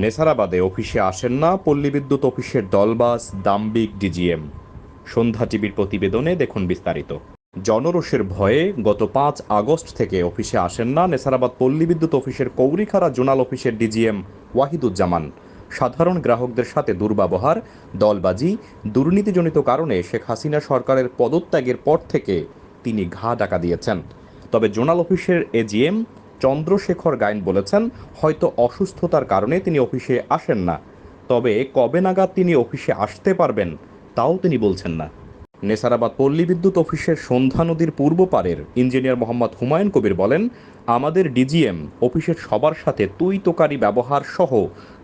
নেসারাবাদে অফিসে আসেন না পল্লী বিদ্যুৎ অফিসের দলবাস দাম্বিক ডিজিএম। সন্ধ্যা টিভির প্রতিবেদনে দেখুন বিস্তারিত। জনরোষের ভয়ে গত পাঁচ আগস্ট থেকে অফিসে আসেন না নেসারাবাদ পল্লী বিদ্যুৎ অফিসের কৌরিখারা জোনাল অফিসের ডিজিএম ওয়াহিদুজ্জামান। সাধারণ গ্রাহকদের সাথে দুর্ব্যবহার, দলবাজি, দুর্নীতিজনিত কারণে শেখ হাসিনা সরকারের পদত্যাগের পর থেকে তিনি ঘা ডাকা দিয়েছেন। তবে জোনাল অফিসের এজিএম চন্দ্রশেখর গাইন বলেছেন, হয়তো অসুস্থতার কারণে তিনি অফিসে আসেন না। তবে কবে নাগাদ তিনি অফিসে আসতে পারবেন, তাও তিনি বলছেন না। নেসারাবাদ পল্লী বিদ্যুৎ অফিসের সন্ধ্যা নদীর পূর্ব পারের ইঞ্জিনিয়ার মোহাম্মদ হুমায়ুন কবির বলেন, আমাদের ডিজিএম অফিসের সবার সাথে তুই তোকারি ব্যবহার সহ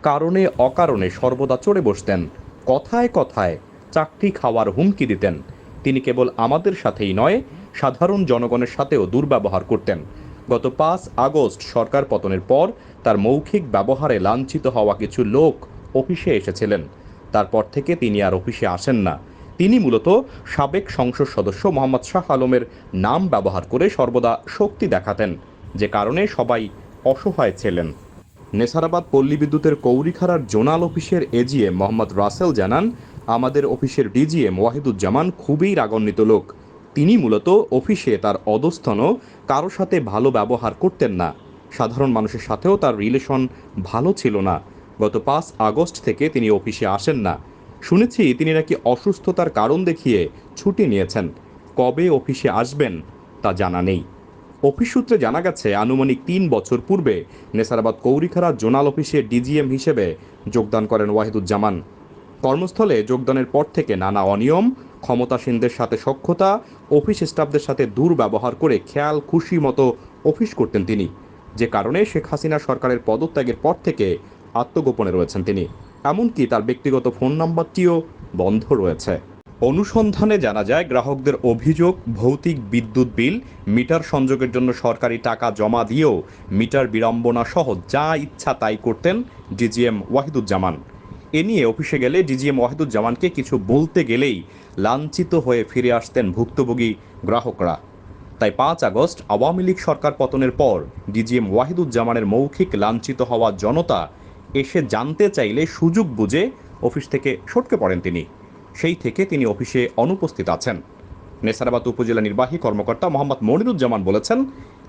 কারণে অকারণে সর্বদা চড়ে বসতেন। কথায় কথায় চাকরি খাওয়ার হুমকি দিতেন। তিনি কেবল আমাদের সাথেই নয়, সাধারণ জনগণের সাথেও দুর্ব্যবহার করতেন। গত পাঁচ আগস্ট সরকার পতনের পর তার মৌখিক ব্যবহারে লাঞ্ছিত হওয়া কিছু লোক অফিসে এসেছিলেন। তারপর থেকে তিনি আর অফিসে আসেন না। তিনি মূলত সাবেক সংসদ সদস্য মোহাম্মদ শাহ আলমের নাম ব্যবহার করে সর্বদা শক্তি দেখাতেন, যে কারণে সবাই অসহায় ছিলেন। নেসারাবাদ পল্লী বিদ্যুতের কৌরিখারার জোনাল অফিসের এজিএম মোহাম্মদ রাসেল জানান, আমাদের অফিসের ডিজিএম ওয়াহিদুজ্জামান খুবই রাগান্বিত লোক। তিনি মূলত অফিসে তার অধস্থন কারও সাথে ভালো ব্যবহার করতেন না। সাধারণ মানুষের সাথেও তার রিলেশন ভালো ছিল না। গত পাঁচ আগস্ট থেকে তিনি অফিসে আসেন না। শুনেছি তিনি নাকি অসুস্থতার কারণ দেখিয়ে ছুটি নিয়েছেন। কবে অফিসে আসবেন তা জানা নেই। অফিস সূত্রে জানা গেছে, আনুমানিক তিন বছর পূর্বে নেসারাবাদ কৌরিখারা জোনাল অফিসে ডিজিএম হিসেবে যোগদান করেন ওয়াহিদুজ্জামান। কর্মস্থলে যোগদানের পর থেকে নানা অনিয়ম ক্ষমতাসীনদের সাথে সক্ষতা অফিস স্টাফদের সাথে দুর্ব্যবহার করে খেয়াল, খুশি মতো অফিস করতেন তিনি। যে কারণে শেখ হাসিনা সরকারের পদত্যাগের পর থেকে আত্মগোপনে রয়েছেন তিনি। এমনকি তার ব্যক্তিগত ফোন নাম্বারটিও বন্ধ রয়েছে। অনুসন্ধানে জানা যায়, গ্রাহকদের অভিযোগ, ভৌতিক বিদ্যুৎ বিল, মিটার সংযোগের জন্য সরকারি টাকা জমা দিয়েও মিটার বিড়ম্বনা সহ যা ইচ্ছা তাই করতেন ডিজিএম ওয়াহিদুজ্জামান। এ নিয়ে অফিসে গেলে ডিজিএম ওয়াহিদুজ্জামানকে কিছু বলতে গেলেই লাঞ্ছিত হয়ে ফিরে আসতেন ভুক্তভোগী গ্রাহকরা। তাই পাঁচ আগস্ট আওয়ামী লীগ সরকার পতনের পর ডিজিএম ওয়াহিদুজ্জামানের মৌখিক লাঞ্ছিত হওয়া জনতা এসে জানতে চাইলে সুযোগ বুঝে অফিস থেকে সটকে পড়েন তিনি। সেই থেকে তিনি অফিসে অনুপস্থিত আছেন। নেসারাবাদ উপজেলা নির্বাহী কর্মকর্তা মোহাম্মদ মনিরুজ্জামান বলেছেন,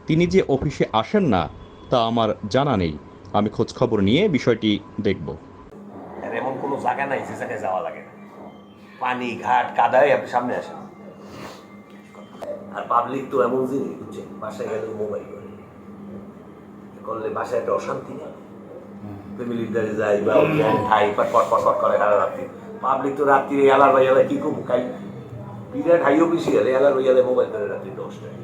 তিনি যে অফিসে আসেন না, তা আমার জানা নেই। আমি খোঁজখবর নিয়ে বিষয়টি দেখব। জায়গা নাই, যে জায়গায় যাওয়া লাগে না। পানি, ঘাট, কাদায় আপনি সামনে আসেন। আর পাবলিক তো এমন জিনিস, বুঝছেন? বাসায় গেলে মোবাইল করে। করলে বাসায় একটা অশান্তি না ফ্যামিলির দ্বারে যাই বা খাই, পট পট করে সারা রাত্রি। পাবলিক তো রাত্রি এলার বাই এলা কি খাই বিরাট হাই অফিসে গেলে এলার বাই মোবাইল করে রাত্রি দশটায়।